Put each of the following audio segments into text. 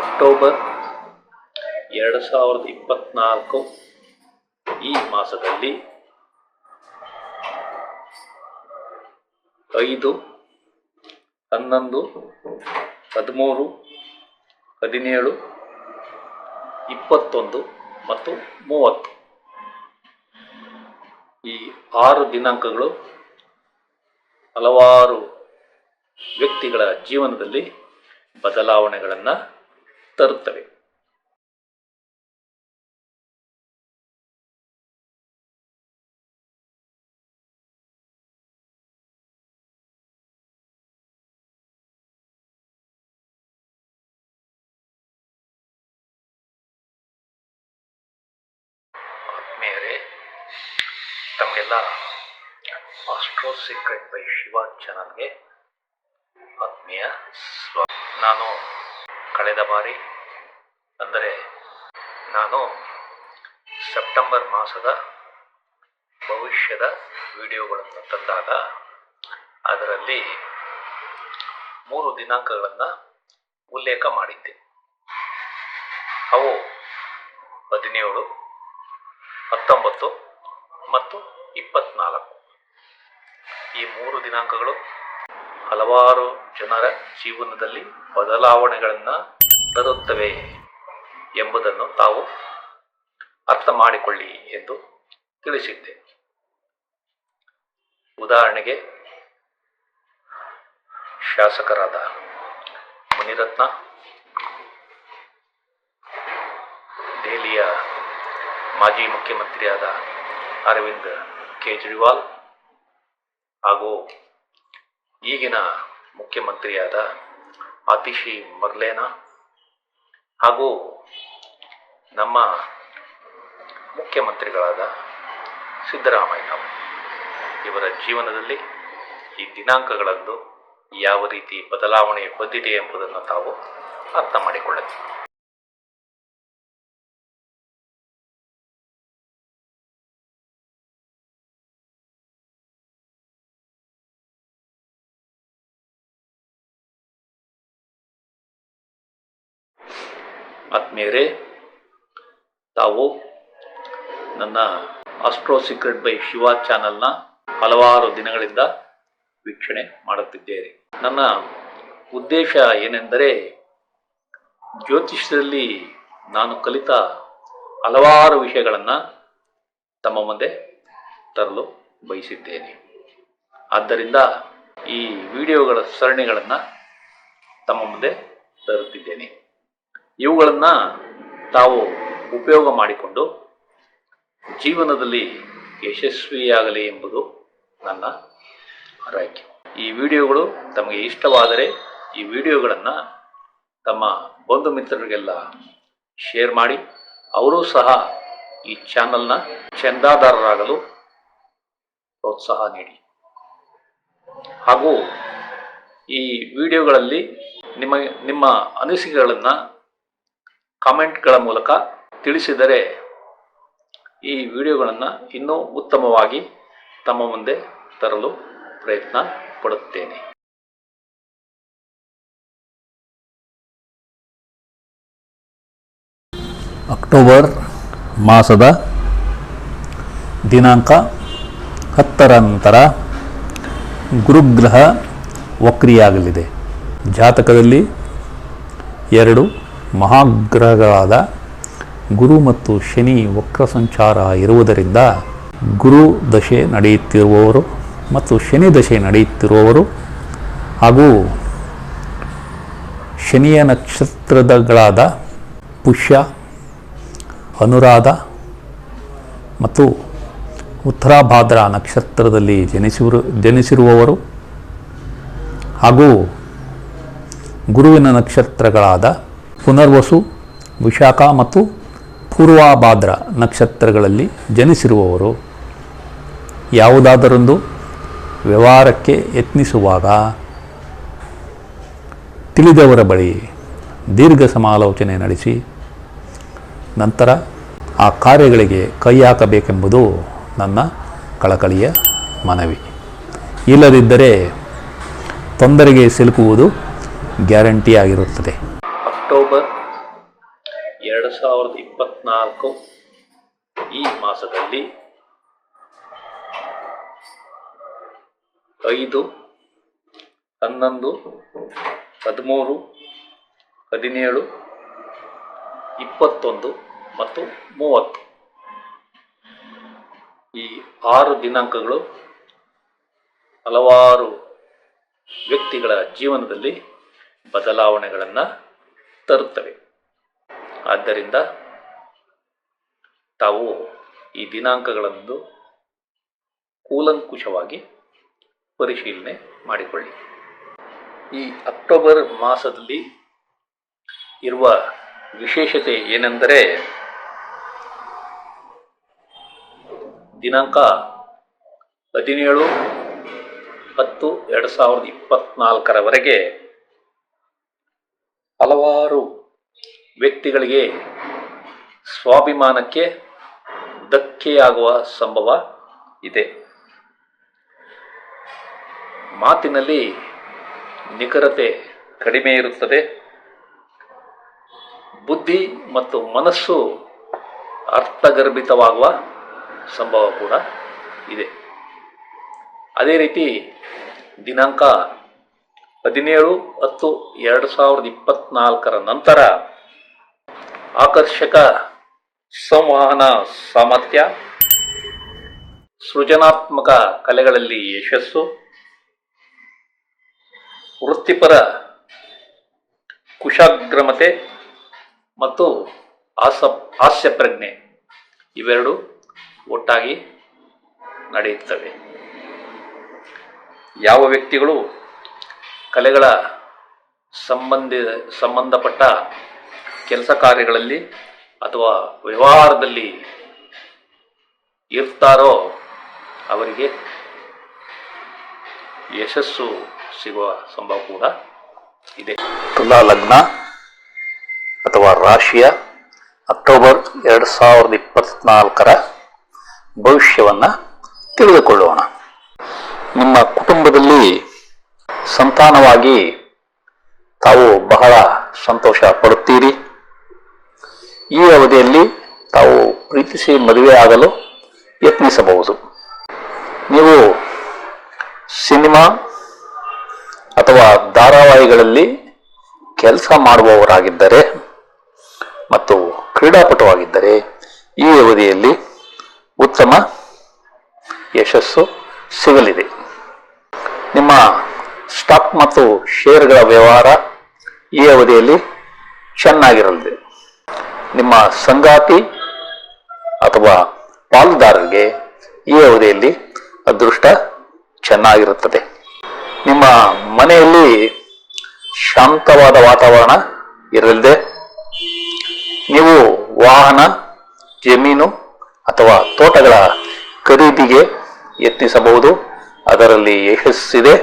October ಎರಡು ಸಾವಿರದ ಇಪ್ಪತ್ತ್ನಾಲ್ಕು ಈ ಮಾಸದಲ್ಲಿ ಐದು, ಹನ್ನೊಂದು, ಹದಿಮೂರು, ಹದಿನೇಳು, ಇಪ್ಪತ್ತೊಂದು ಮತ್ತು ಮೂವತ್ತು. ಈ ಆರು ದಿನಾಂಕಗಳು ಹಲವಾರು ವ್ಯಕ್ತಿಗಳ ಜೀವನದಲ್ಲಿ ಬದಲಾವಣೆಗಳನ್ನು ತರುತ್ತವೆ. ಆತ್ಮೀಯರೇ ತಮಗೆಲ್ಲ ಆಸ್ಟ್ರೋ ಸೀಕ್ರೆಟ್ ಬೈ ಶಿವ ಚಾನಲ್ಗೆ ಆತ್ಮೀಯ ಸ್ವ ನಾನು ಕಳೆದ ಬಾರಿ, ಅಂದರೆ ನಾನು ಸೆಪ್ಟೆಂಬರ್ ಮಾಸದ ಭವಿಷ್ಯದ ವಿಡಿಯೋಗಳನ್ನು ತಂದಾಗ, ಅದರಲ್ಲಿ ಮೂರು ದಿನಾಂಕಗಳನ್ನು ಉಲ್ಲೇಖ ಮಾಡಿದ್ದೆ. ಅವು ಹದಿನೇಳು, ಹತ್ತೊಂಬತ್ತು ಮತ್ತು ಇಪ್ಪತ್ನಾಲ್ಕು. ಈ ಮೂರು ದಿನಾಂಕಗಳು ಹಲವಾರು ಜನರ ಜೀವನದಲ್ಲಿ ಬದಲಾವಣೆಗಳನ್ನು ತರುತ್ತವೆ ಎಂಬುದನ್ನು ತಾವು ಅರ್ಥ ಮಾಡಿಕೊಳ್ಳಿ ಎಂದು ತಿಳಿಸಿದ್ದೆ. ಉದಾಹರಣೆಗೆ, ಶಾಸಕರಾದ ಮುನಿರತ್ನ, ದೆಹಲಿಯ ಮಾಜಿ ಮುಖ್ಯಮಂತ್ರಿಯಾದ ಅರವಿಂದ್ ಕೇಜ್ರಿವಾಲ್ ಹಾಗೂ ಈಗಿನ ಮುಖ್ಯಮಂತ್ರಿಯಾದ ಆತಿಶಿ ಮರ್ಲೇನಾ ಹಾಗೂ ನಮ್ಮ ಮುಖ್ಯಮಂತ್ರಿಗಳಾದ ಸಿದ್ದರಾಮಯ್ಯ ಇವರ ಜೀವನದಲ್ಲಿ ಈ ದಿನಾಂಕಗಳಂದು ಯಾವ ರೀತಿ ಬದಲಾವಣೆ ಬಂದಿದೆ ಎಂಬುದನ್ನು ತಾವು ಅರ್ಥ ಮಾಡಿಕೊಳ್ಳಬೇಕು ಆತ್ಮೀಯರೇ, ತಾವು ನನ್ನ ಆಸ್ಟ್ರೋ ಸೀಕ್ರೆಟ್ ಬೈ ಶಿವ ಚಾನಲ್ನ ಹಲವಾರು ದಿನಗಳಿಂದ ವೀಕ್ಷಣೆ ಮಾಡುತ್ತಿದ್ದೇನೆ ನನ್ನ ಉದ್ದೇಶ ಏನೆಂದರೆ, ಜ್ಯೋತಿಷ್ಯದಲ್ಲಿ ನಾನು ಕಲಿತ ಹಲವಾರು ವಿಷಯಗಳನ್ನು ತಮ್ಮ ಮುಂದೆ ತರಲು ಬಯಸಿದ್ದೇನೆ. ಆದ್ದರಿಂದ ಈ ವಿಡಿಯೋಗಳ ಸರಣಿಗಳನ್ನು ತಮ್ಮ ಮುಂದೆ ತರುತ್ತಿದ್ದೇನೆ. ಇವುಗಳನ್ನು ತಾವು ಉಪಯೋಗ ಮಾಡಿಕೊಂಡು ಜೀವನದಲ್ಲಿ ಯಶಸ್ವಿಯಾಗಲಿ ಎಂಬುದು ನನ್ನ ಆರೈಕೆ. ಈ ವಿಡಿಯೋಗಳು ತಮಗೆ ಇಷ್ಟವಾದರೆ ಈ ವಿಡಿಯೋಗಳನ್ನು ತಮ್ಮ ಬಂಧು ಮಿತ್ರರಿಗೆಲ್ಲ ಶೇರ್ ಮಾಡಿ. ಅವರೂ ಸಹ ಈ ಚಾನಲ್ನ ಚಂದಾದಾರರಾಗಲು ಪ್ರೋತ್ಸಾಹ ನೀಡಿ. ಹಾಗೂ ಈ ವಿಡಿಯೋಗಳಲ್ಲಿ ನಿಮ್ಮ ನಿಮ್ಮ ಅನಿಸಿಕೆಗಳನ್ನು ಕಾಮೆಂಟ್ಗಳ ಮೂಲಕ ತಿಳಿಸಿದರೆ ಈ ವಿಡಿಯೋಗಳನ್ನು ಇನ್ನೂ ಉತ್ತಮವಾಗಿ ತಮ್ಮ ಮುಂದೆ ತರಲು ಪ್ರಯತ್ನ ಪಡುತ್ತೇನೆ. ಅಕ್ಟೋಬರ್ ಮಾಸದ ದಿನಾಂಕ ಹತ್ತರ ನಂತರ ಗುರುಗ್ರಹ ವಕ್ರಿಯಾಗಲಿದೆ. ಜಾತಕದಲ್ಲಿ ಎರಡು ಮಹಾಗ್ರಹಗಳಾದ ಗುರು ಮತ್ತು ಶನಿ ವಕ್ರ ಸಂಚಾರ ಇರುವುದರಿಂದ ಗುರು ದಶೆ ನಡೆಯುತ್ತಿರುವವರು ಮತ್ತು ಶನಿ ದಶೆ ನಡೆಯುತ್ತಿರುವವರು ಹಾಗೂ ಶನಿಯ ನಕ್ಷತ್ರದಗಳಾದ ಪುಷ್ಯ, ಅನುರಾಧ ಮತ್ತು ಉತ್ತರಾಭಾದ್ರ ನಕ್ಷತ್ರದಲ್ಲಿ ಜನಿಸಿರು, ಜನಿಸಿರುವವರು ಹಾಗೂ ಗುರುವಿನ ನಕ್ಷತ್ರಗಳಾದ ಪುನರ್ವಸು, ವಿಶಾಖ ಮತ್ತು ಪೂರ್ವಾಭಾದ್ರ ನಕ್ಷತ್ರಗಳಲ್ಲಿ ಜನಿಸಿರುವವರು ಯಾವುದಾದರೊಂದು ವ್ಯವಹಾರಕ್ಕೆ ಯತ್ನಿಸುವಾಗ ತಿಳಿದವರ ಬಳಿ ದೀರ್ಘ ಸಮಾಲೋಚನೆ ನಡೆಸಿ, ನಂತರ ಆ ಕಾರ್ಯಗಳಿಗೆ ಕೈ ಹಾಕಬೇಕೆಂಬುದು ನನ್ನ ಕಳಕಳಿಯ ಮನವಿ. ಇಲ್ಲದಿದ್ದರೆ ತೊಂದರೆಗೆ ಸಿಲುಕುವುದು ಗ್ಯಾರಂಟಿಯಾಗಿರುತ್ತದೆ. ಅಕ್ಟೋಬರ್ ಎರಡು ಸಾವಿರದ ಇಪ್ಪತ್ನಾಲ್ಕು ಈ ಮಾಸದಲ್ಲಿ ಐದು, ಹನ್ನೊಂದು, ಹದಿಮೂರು, ಹದಿನೇಳು, ಇಪ್ಪತ್ತೊಂದು ಮತ್ತು ಮೂವತ್ತು. ಈ ಆರು ದಿನಾಂಕಗಳು ಹಲವಾರು ವ್ಯಕ್ತಿಗಳ ಜೀವನದಲ್ಲಿ ಬದಲಾವಣೆಗಳನ್ನು ತರುತ್ತವೆ. ಆದ್ದರಿಂದ ತಾವು ಈ ದಿನಾಂಕಗಳನ್ನು ಕೂಲಂಕುಷವಾಗಿ ಪರಿಶೀಲನೆ ಮಾಡಿಕೊಳ್ಳಿ. ಈ ಅಕ್ಟೋಬರ್ ಮಾಸದಲ್ಲಿ ಇರುವ ವಿಶೇಷತೆ ಏನೆಂದರೆ ದಿನಾಂಕ ಹದಿನೇಳು ಹತ್ತು ಎರಡು ಸಾವಿರದ ಇಪ್ಪತ್ನಾಲ್ಕರವರೆಗೆ ಹಲವಾರು ವ್ಯಕ್ತಿಗಳಿಗೆ ಸ್ವಾಭಿಮಾನಕ್ಕೆ ಧಕ್ಕೆಯಾಗುವ ಸಂಭವ ಇದೆ. ಮಾತಿನಲ್ಲಿ ನಿಖರತೆ ಕಡಿಮೆ ಇರುತ್ತದೆ. ಬುದ್ಧಿ ಮತ್ತು ಮನಸ್ಸು ಅರ್ಥಗರ್ಭಿತವಾಗುವ ಸಂಭವ ಕೂಡ ಇದೆ. ಅದೇ ರೀತಿ ದಿನಾಂಕ ಹದಿನೇಳು ಹತ್ತು ಎರಡು ಸಾವಿರದ ಇಪ್ಪತ್ನಾಲ್ಕರ ನಂತರ ಆಕರ್ಷಕ ಸಂವಹನ ಸಾಮರ್ಥ್ಯ, ಸೃಜನಾತ್ಮಕ ಕಲೆಗಳಲ್ಲಿ ಯಶಸ್ಸು, ವೃತ್ತಿಪರ ಕುಶಾಗ್ರಮತೆ ಮತ್ತು ಹಾಸ ಹಾಸ್ಯ ಪ್ರಜ್ಞೆ ಇವೆರಡು ಒಟ್ಟಾಗಿ ನಡೆಯುತ್ತವೆ. ಯಾವ ವ್ಯಕ್ತಿಗಳು ಕಲೆಗಳ ಸಂಬಂಧಿ, ಸಂಬಂಧಪಟ್ಟ ಕೆಲಸ ಕಾರ್ಯಗಳಲ್ಲಿ ಅಥವಾ ವ್ಯವಹಾರದಲ್ಲಿ ಇರ್ತಾರೋ ಅವರಿಗೆ ಯಶಸ್ಸು ಸಿಗುವ ಸಂಭವ ಕೂಡ ಇದೆ. ತುಲಾ ಲಗ್ನ ಅಥವಾ ರಾಶಿಯ ಅಕ್ಟೋಬರ್ ಎರಡು ಸಾವಿರದ ಇಪ್ಪತ್ನಾಲ್ಕರ ಭವಿಷ್ಯವನ್ನು ತಿಳಿದುಕೊಳ್ಳೋಣ. ನಿಮ್ಮ ಕುಟುಂಬದಲ್ಲಿ ಸಂತಾನವಾಗಿ ತಾವು ಬಹಳ ಸಂತೋಷ ಪಡುತ್ತೀರಿ. ಈ ಅವಧಿಯಲ್ಲಿ ತಾವು ಪ್ರೀತಿಸಿ ಮದುವೆ ಆಗಲು ಯತ್ನಿಸಬಹುದು. ನೀವು ಸಿನಿಮಾ ಅಥವಾ ಧಾರಾವಾಹಿಗಳಲ್ಲಿ ಕೆಲಸ ಮಾಡುವವರಾಗಿದ್ದರೆ ಮತ್ತು ಕ್ರೀಡಾಪಟುವಾಗಿದ್ದರೆ ಈ ಅವಧಿಯಲ್ಲಿ ಉತ್ತಮ ಯಶಸ್ಸು ಸಿಗಲಿದೆ. ನಿಮ್ಮ ಸ್ಟಾಕ್ ಮತ್ತು ಶೇರ್ಗಳ ವ್ಯವಹಾರ ಈ ಅವಧಿಯಲ್ಲಿ ಚೆನ್ನಾಗಿರಲಿದೆ. ನಿಮ್ಮ ಸಂಗಾತಿ ಅಥವಾ ಪಾಲುದಾರರಿಗೆ ಈ ಅವಧಿಯಲ್ಲಿ ಅದೃಷ್ಟ ಚೆನ್ನಾಗಿರುತ್ತದೆ. ನಿಮ್ಮ ಮನೆಯಲ್ಲಿ ಶಾಂತವಾದ ವಾತಾವರಣ ಇರಲಿದೆ, ನೀವು ವಾಹನ, ಜಮೀನು ಅಥವಾ ತೋಟಗಳ ಖರೀದಿಗೆ ಯತ್ನಿಸಬಹುದು. ಅದರಲ್ಲಿ ಯಶಸ್ಸಿದೆ.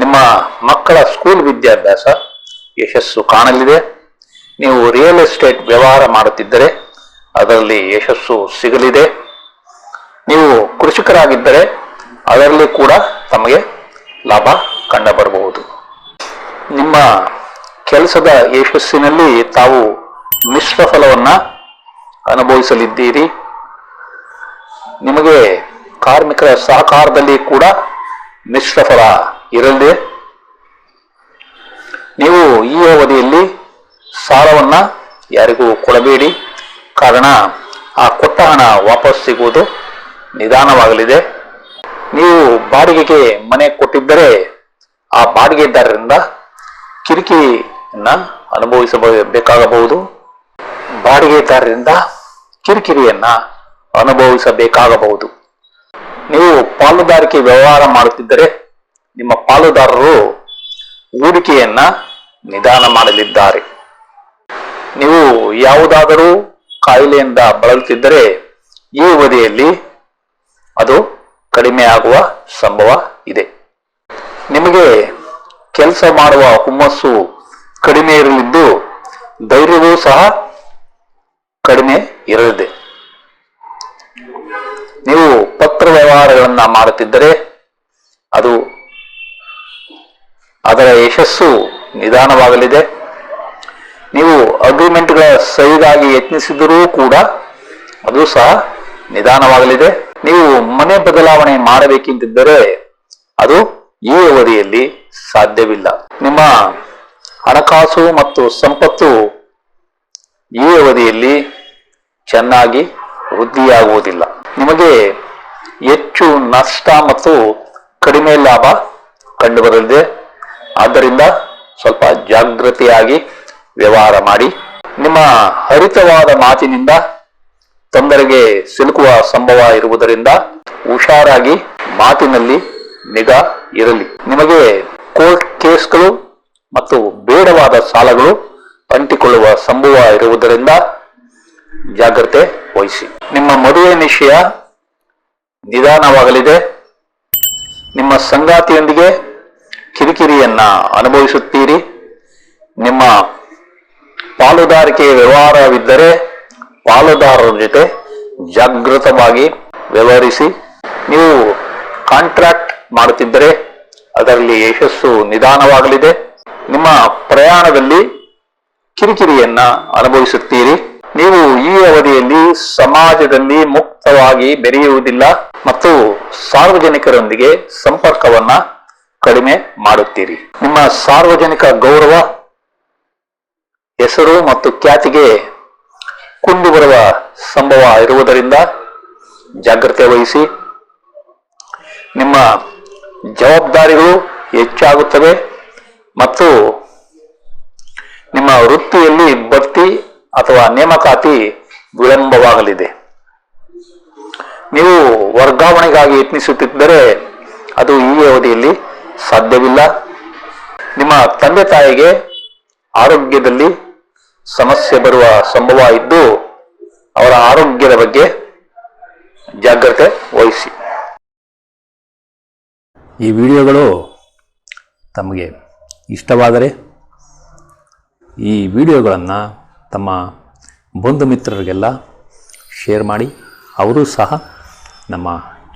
ನಿಮ್ಮ ಮಕ್ಕಳ ಸ್ಕೂಲ್ ವಿದ್ಯಾಭ್ಯಾಸ ಯಶಸ್ಸು ಕಾಣಲಿದೆ. ನೀವು ರಿಯಲ್ ಎಸ್ಟೇಟ್ ವ್ಯವಹಾರ ಮಾಡುತ್ತಿದ್ದರೆ ಅದರಲ್ಲಿ ಯಶಸ್ಸು ಸಿಗಲಿದೆ. ನೀವು ಕೃಷಿಕರಾಗಿದ್ದರೆ ಅದರಲ್ಲಿ ಕೂಡ ತಮಗೆ ಲಾಭ ಕಂಡುಬರಬಹುದು. ನಿಮ್ಮ ಕೆಲಸದ ಯಶಸ್ಸಿನಲ್ಲಿ ತಾವು ಮಿಶ್ರ ಫಲವನ್ನು ಅನುಭವಿಸಲಿದ್ದೀರಿ. ನಿಮಗೆ ಕಾರ್ಮಿಕರ ಸಹಕಾರದಲ್ಲಿ ಕೂಡ ಮಿಶ್ರ ಫಲ ಇರಲಿದೆ ನೀವು ಈ ಅವಧಿಯಲ್ಲಿ ಸಾಲವನ್ನ ಯಾರಿಗೂ ಕೊಡಬೇಡಿ. ಕಾರಣ, ಆ ಕೊಟ್ಟ ಹಣ ವಾಪಸ್ ಸಿಗುವುದು ನಿಧಾನವಾಗಲಿದೆ. ನೀವು ಬಾಡಿಗೆಗೆ ಮನೆ ಕೊಟ್ಟಿದ್ದರೆ ಆ ಬಾಡಿಗೆದಾರರಿಂದ ಕಿರಿಕಿರಿಯನ್ನ ಅನುಭವಿಸಬೇಕಾಗಬಹುದು ಬಾಡಿಗೆದಾರರಿಂದ ಕಿರಿಕಿರಿಯನ್ನ ಅನುಭವಿಸಬೇಕಾಗಬಹುದು. ನೀವು ಪಾಲುದಾರಿಕೆ ವ್ಯವಹಾರ ಮಾಡುತ್ತಿದ್ದರೆ ನಿಮ್ಮ ಪಾಲುದಾರರು ಹೂಡಿಕೆಯನ್ನ ನಿಧಾನ ಮಾಡಲಿದ್ದಾರೆ. ನೀವು ಯಾವುದಾದರೂ ಕಾಯಿಲೆಯಿಂದ ಬಳಲುತ್ತಿದ್ದರೆ ಈ ಅವಧಿಯಲ್ಲಿ ಅದು ಕಡಿಮೆ ಆಗುವ ಸಂಭವ ಇದೆ. ನಿಮಗೆ ಕೆಲಸ ಮಾಡುವ ಹುಮ್ಮಸ್ಸು ಕಡಿಮೆ ಇರಲಿದ್ದು ಧೈರ್ಯವೂ ಸಹ ಕಡಿಮೆ ಇರಲಿದೆ. ನೀವು ಪತ್ರ ವ್ಯವಹಾರಗಳನ್ನ ಮಾಡುತ್ತಿದ್ದರೆ ಅದು ಅದರ ಯಶಸ್ಸು ನಿಧಾನವಾಗಲಿದೆ. ನೀವು ಅಗ್ರಿಮೆಂಟ್ಗಳ ಸಹಿಗಾಗಿ ಯತ್ನಿಸಿದರೂ ಕೂಡ ಅದು ಸಹ ನಿಧಾನವಾಗಲಿದೆ. ನೀವು ಮನೆ ಬದಲಾವಣೆ ಮಾಡಬೇಕೆಂದಿದ್ದರೆ ಅದು ಈ ಅವಧಿಯಲ್ಲಿ ಸಾಧ್ಯವಿಲ್ಲ. ನಿಮ್ಮ ಹಣಕಾಸು ಮತ್ತು ಸಂಪತ್ತು ಈ ಅವಧಿಯಲ್ಲಿ ಚೆನ್ನಾಗಿ ವೃದ್ಧಿಯಾಗುವುದಿಲ್ಲ. ನಿಮಗೆ ಹೆಚ್ಚು ನಷ್ಟ ಮತ್ತು ಕಡಿಮೆ ಲಾಭ ಕಂಡುಬರಲಿದೆ. ಆದ್ದರಿಂದ ಸ್ವಲ್ಪ ಜಾಗೃತಿಯಾಗಿ ವ್ಯವಹಾರ ಮಾಡಿ. ನಿಮ್ಮ ಹರಿತವಾದ ಮಾತಿನಿಂದ ತೊಂದರೆಗೆ ಸಿಲುಕುವ ಸಂಭವ ಇರುವುದರಿಂದ ಹುಷಾರಾಗಿ ಮಾತಿನಲ್ಲಿ ನಿಗಾ ಇರಲಿ. ನಿಮಗೆ ಕೋರ್ಟ್ ಕೇಸ್ಗಳು ಮತ್ತು ಬೇಡವಾದ ಸಾಲಗಳು ಅಂಟಿಕೊಳ್ಳುವ ಸಂಭವ ಇರುವುದರಿಂದ ಜಾಗ್ರತೆ ವಹಿಸಿ. ನಿಮ್ಮ ಮದುವೆ ನಿಶ್ಚಯ ನಿಧಾನವಾಗಲಿದೆ. ನಿಮ್ಮ ಸಂಗಾತಿಯೊಂದಿಗೆ ಕಿರಿಕಿರಿಯನ್ನ ಅನುಭವಿಸುತ್ತೀರಿ. ನಿಮ್ಮ ಪಾಲುದಾರಿಕೆ ವ್ಯವಹಾರವಿದ್ದರೆ ಪಾಲುದಾರರ ಜೊತೆ ಜಾಗೃತವಾಗಿ ವ್ಯವಹರಿಸಿ. ನೀವು ಕಾಂಟ್ರಾಕ್ಟ್ ಮಾಡುತ್ತಿದ್ದರೆ ಅದರಲ್ಲಿ ಯಶಸ್ಸು ನಿಧಾನವಾಗಲಿದೆ. ನಿಮ್ಮ ಪ್ರಯಾಣದಲ್ಲಿ ಕಿರಿಕಿರಿಯನ್ನ ಅನುಭವಿಸುತ್ತೀರಿ. ನೀವು ಈ ಅವಧಿಯಲ್ಲಿ ಸಮಾಜದಲ್ಲಿ ಮುಕ್ತವಾಗಿ ಬೆರೆಯುವುದಿಲ್ಲ ಮತ್ತು ಸಾರ್ವಜನಿಕರೊಂದಿಗೆ ಸಂಪರ್ಕವನ್ನ ಕಡಿಮೆ ಮಾಡುತ್ತೀರಿ. ನಿಮ್ಮ ಸಾರ್ವಜನಿಕ ಗೌರವ, ಹೆಸರು ಮತ್ತು ಖ್ಯಾತಿಗೆ ಕುಂದು ಬರುವ ಸಂಭವ ಇರುವುದರಿಂದ ಜಾಗ್ರತೆ ವಹಿಸಿ. ನಿಮ್ಮ ಜವಾಬ್ದಾರಿಗಳು ಹೆಚ್ಚಾಗುತ್ತವೆ ಮತ್ತು ನಿಮ್ಮ ವೃತ್ತಿಯಲ್ಲಿ ಬಡ್ತಿ ಅಥವಾ ನೇಮಕಾತಿ ವಿಳಂಬವಾಗಲಿದೆ. ನೀವು ವರ್ಗಾವಣೆಗಾಗಿ ಯತ್ನಿಸುತ್ತಿದ್ದರೆ ಅದು ಈ ಅವಧಿಯಲ್ಲಿ ಸಾಧ್ಯವಿಲ್ಲ. ನಿಮ್ಮ ತಂದೆ ತಾಯಿಗೆ ಆರೋಗ್ಯದಲ್ಲಿ ಸಮಸ್ಯೆ ಬರುವ ಸಂಭವ ಇದ್ದು, ಅವರ ಆರೋಗ್ಯದ ಬಗ್ಗೆ ಜಾಗ್ರತೆ ವಹಿಸಿ. ಈ ವಿಡಿಯೋಗಳು ತಮಗೆ ಇಷ್ಟವಾದರೆ ಈ ವಿಡಿಯೋಗಳನ್ನು ತಮ್ಮ ಬಂಧು ಮಿತ್ರರಿಗೆಲ್ಲ ಶೇರ್ ಮಾಡಿ. ಅವರು ಸಹ ನಮ್ಮ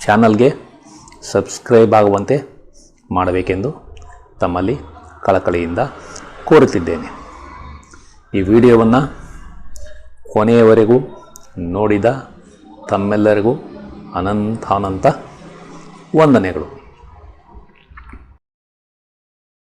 ಚಾನಲ್ಗೆ ಸಬ್ಸ್ಕ್ರೈಬ್ ಆಗುವಂತೆ ಮಾಡಬೇಕೆಂದು ತಮ್ಮಲ್ಲಿ ಕಳಕಳಿಯಿಂದ ಕೋರುತ್ತಿದ್ದೇನೆ. ಈ ವಿಡಿಯೋವನ್ನು ಕೊನೆಯವರೆಗೂ ನೋಡಿದ ತಮ್ಮೆಲ್ಲರಿಗೂ ಅನಂತಾನಂತ ವಂದನೆಗಳು.